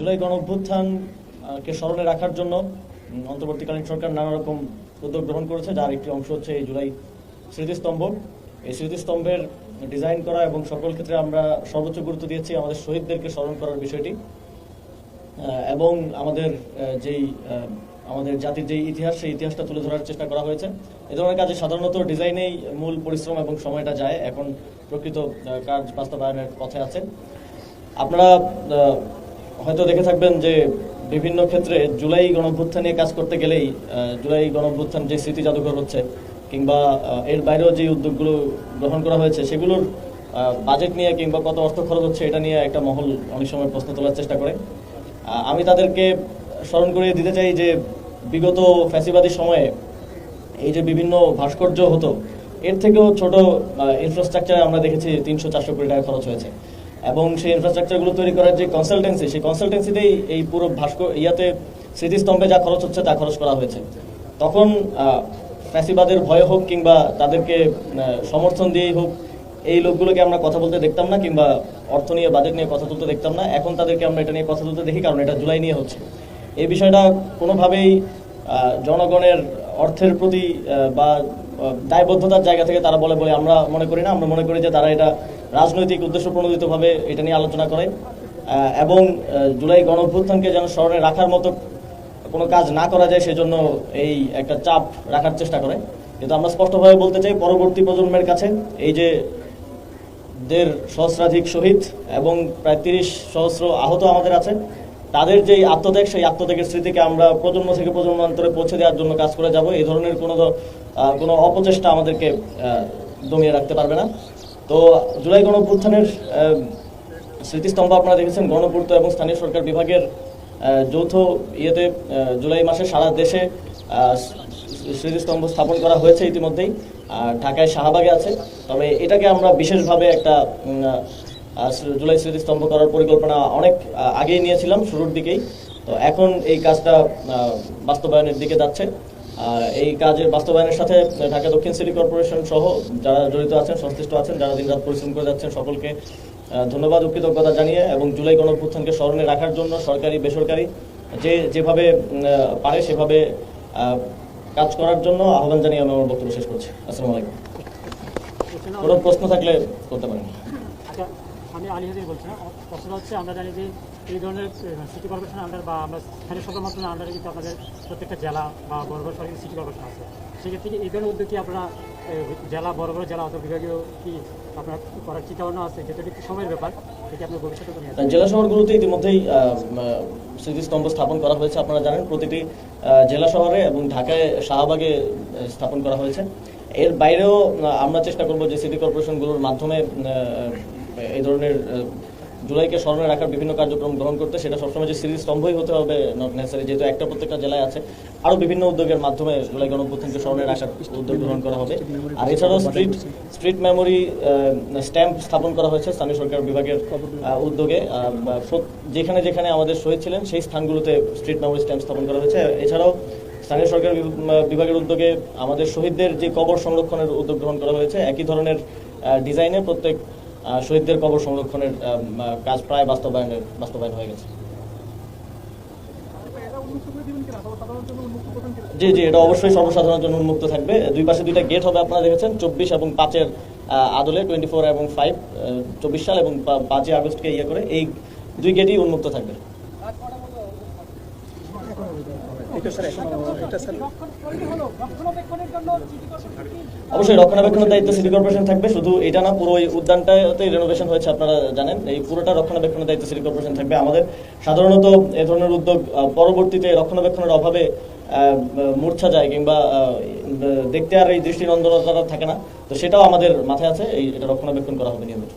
জুলাই গণ অভ্যুত্থানকে স্মরণে রাখার জন্য অন্তর্বর্তীকালীন সরকার নানা রকম উদ্যোগ গ্রহণ করেছে, যার একটি অংশ হচ্ছে এই জুলাই স্মৃতিস্তম্ভ। এই স্মৃতিস্তম্ভের ডিজাইন করা এবং সকল ক্ষেত্রে আমরা সর্বোচ্চ গুরুত্ব দিয়েছি আমাদের শহীদদেরকে স্মরণ করার বিষয়টি। এবং আমাদের যেই আমাদের জাতির যেই ইতিহাস, সেই ইতিহাসটা তুলে ধরার চেষ্টা করা হয়েছে। এ ধরনের কাজে সাধারণত ডিজাইনেই মূল পরিশ্রম এবং সময়টা যায়, এখন প্রকৃত কাজ বাস্তবায়নের পথে আছে আপনারা হয়তো দেখে থাকবেন যে বিভিন্ন ক্ষেত্রে জুলাই গণভ্যুত্থান নিয়ে কাজ করতে গেলেই জুলাই গণভ্যুত্থান যে স্মৃতি জাদুঘর হচ্ছে, কিংবা এর বাইরেও যে উদ্যোগগুলো গ্রহণ করা হয়েছে, সেগুলোর বাজেট নিয়ে কিংবা কত অর্থ খরচ হচ্ছে, এটা নিয়ে একটা মহল অনেক সময় প্রশ্ন তোলার চেষ্টা করে। আমি তাদেরকে স্মরণ করিয়ে দিতে চাই যে বিগত ফ্যাসিবাদী সময়ে এই যে বিভিন্ন ভাস্কর্য হতো, এর থেকেও ছোট ইনফ্রাস্ট্রাকচারে আমরা দেখেছি তিনশো চারশো কোটি টাকা খরচ হয়েছে। এবং সেই ইনফ্রাস্ট্রাকচারগুলো তৈরি করার যে কনসালটেন্সি সেই কনসালটেন্সিতেই এই পুরো ভাস্কর, ইয়াতে স্মৃতিস্তম্ভে যা খরচ হচ্ছে তা খরচ করা হয়েছে। তখন ফ্যাসিবাদের ভয় হোক কিংবা তাদেরকে সমর্থন দিয়েই হোক, এই লোকগুলোকে আমরা কথা বলতে দেখতাম না কিংবা অর্থ নিয়ে, বাজেট নিয়ে কথা তুলতে দেখতাম না। এখন তাদেরকে আমরা এটা নিয়ে কথা তুলতে দেখি, কারণ এটা জুলাই নিয়ে হচ্ছে। এই বিষয়টা কোনোভাবেই জনগণের অর্থের প্রতি বা দায়বদ্ধতার জায়গা থেকে তারা বলে বলে আমরা মনে করি না। আমরা মনে করি যে তারা এটা রাজনৈতিক উদ্দেশ্য প্রণোদিতভাবে এটা নিয়ে আলোচনা করে। এবং জুলাই গণঅভ্যুত্থানকে যেন স্মরণে রাখার মতো কোনো কাজ না করা যায়, সেজন্য এই একটা চাপ রাখার চেষ্টা করে। কিন্তু আমরা স্পষ্টভাবে বলতে চাই, পরবর্তী প্রজন্মের কাছে এই যে দেড় সহস্রাধিক শহীদ এবং প্রায় তিরিশ সহস্র আহত আমাদের আছে তাদের যে আত্মত্যাগ সেই আত্মত্যাগের স্মৃতিকে আমরা প্রজন্ম থেকে প্রজন্মান্তরে পৌঁছে দেওয়ার জন্য কাজ করে যাব। এই ধরনের কোনো কোনো অপচেষ্টা আমাদেরকে দমিয়ে রাখতে পারবে না। তো জুলাই গণঅভ্যুত্থানের আহ, স্মৃতিস্তম্ভ আপনারা দেখেছেন গণপূর্ত এবং স্থানীয় সরকার বিভাগের যৌথ ইয়েতে জুলাই মাসে সারা দেশে স্মৃতিস্তম্ভ স্থাপন করা হয়েছে ইতিমধ্যেই। ঢাকায় শাহবাগে আছে। তবে এটাকে আমরা বিশেষভাবে একটা জুলাই স্মৃতিস্তম্ভ করার পরিকল্পনা অনেক আগেই নিয়েছিলাম শুরুর দিকেই। তো এখন এই কাজটা বাস্তবায়নের দিকে যাচ্ছে। এই কাজের বাস্তবায়নের সাথে ঢাকা দক্ষিণ সিটি কর্পোরেশন সহ যারা জড়িত আছেন, সংশ্লিষ্ট আছেন, যারা দিনরাত পরিশ্রম করে যাচ্ছেন, সকলকে ধন্যবাদ ও কৃতজ্ঞতা জানিয়ে এবং জুলাই গণঅভ্যুত্থানকে স্মরণে রাখার জন্য সরকারি, বেসরকারি, যে যেভাবে পারে সেভাবে কাজ করার জন্য আহ্বান জানিয়ে আমি আমার বক্তব্য শেষ করছি। আসসালামু আলাইকুম। কোনো প্রশ্ন থাকলে করতে পারেন। আচ্ছা আমি আলী হাজির বলছিলাম প্রশ্ন হচ্ছে আমরা জানি যে এই ধরনের সিটি কর্পোরেশন আন্ডার বা আমরা স্থানীয় সরকার মাধ্যমে আন্ডারে কিন্তু আপনাদের প্রত্যেকটা জেলা বা বড় বড় সরকারি সিটি কর্পোরেশন আছে। সেক্ষেত্রে এই ধরনের উদ্যোগ কি আপনারা জেলা, বড় বড় জেলা অত বিভাগীয় কি আপনার করার চিন্তা ভাবনা আছে? যেটা একটু সময়ের ব্যাপার জেলা শহরগুলোতে ইতিমধ্যেই স্মৃতিস্তম্ভ স্থাপন করা হয়েছে, আপনারা জানেন, প্রতিটি জেলা শহরে এবং ঢাকায় শাহবাগে স্থাপন করা হয়েছে। এর বাইরেও আমরা চেষ্টা করব যে সিটি কর্পোরেশনগুলোর মাধ্যমে এই ধরনের জুলাইকে স্মরণে রাখার বিভিন্ন কার্যক্রম গ্রহণ করতে সেটা সবসময় যে স্মৃতিস্তম্ভই হতে হবে নেসারি যেহেতু একটা প্রত্যেকটা জেলায় আছে, আরও বিভিন্ন উদ্যোগের মাধ্যমে জুলাই গণঅভ্যুত্থানকে স্মরণে রাখার উদ্যোগ গ্রহণ করা হবে। আর এছাড়াও স্ট্রিট স্ট্রিট মেমোরি স্ট্যাম্প স্থাপন করা হয়েছে স্থানীয় সরকার বিভাগের উদ্যোগে। যেখানে যেখানে আমাদের শহীদ ছিলেন, সেই স্থানগুলোতে স্ট্রিট মেমোরি স্ট্যাম্প স্থাপন করা হয়েছে। এছাড়াও স্থানীয় সরকার বিভাগের উদ্যোগে আমাদের শহীদদের যে কবর সংরক্ষণের উদ্যোগ গ্রহণ করা হয়েছে, একই ধরনের ডিজাইনে প্রত্যেক শহীদদের কবর সংরক্ষণের কাজ প্রায় বাস্তবায়নের বাস্তবায়ন হয়ে গেছে। জি জি, এটা অবশ্যই সর্বসাধারণের জন্য উন্মুক্ত থাকবে। দুই পাশে দুইটা গেট হবে, আপনারা দেখেছেন, চব্বিশ এবং পাঁচের আদলে টোয়েন্টি ফোর এবং ফাইভ চব্বিশ সাল এবং পাঁচই আগস্টকে ইয়ে করে এই দুই গেটই উন্মুক্ত থাকবে। অবশ্যই রক্ষণাবেক্ষণের দায়িত্ব সিটি কর্পোরেশন থাকবে, শুধু এটা না, পুরো এই উদ্যানটাতে রেনোভেশন হয়েছে আপনারা জানেন। এই পুরোটা রক্ষণাবেক্ষণের দায়িত্ব সিটি কর্পোরেশন থাকবে। আমাদের সাধারণত এ ধরনের উদ্যোগ পরবর্তীতে রক্ষণাবেক্ষণের অভাবে মূর্ছা যায় কিংবা দেখতে আর এই দৃষ্টিনন্দনতা থাকে না। তো সেটাও আমাদের মাথায় আছে, এই, এটা রক্ষণাবেক্ষণ করা হবে নিয়মিত।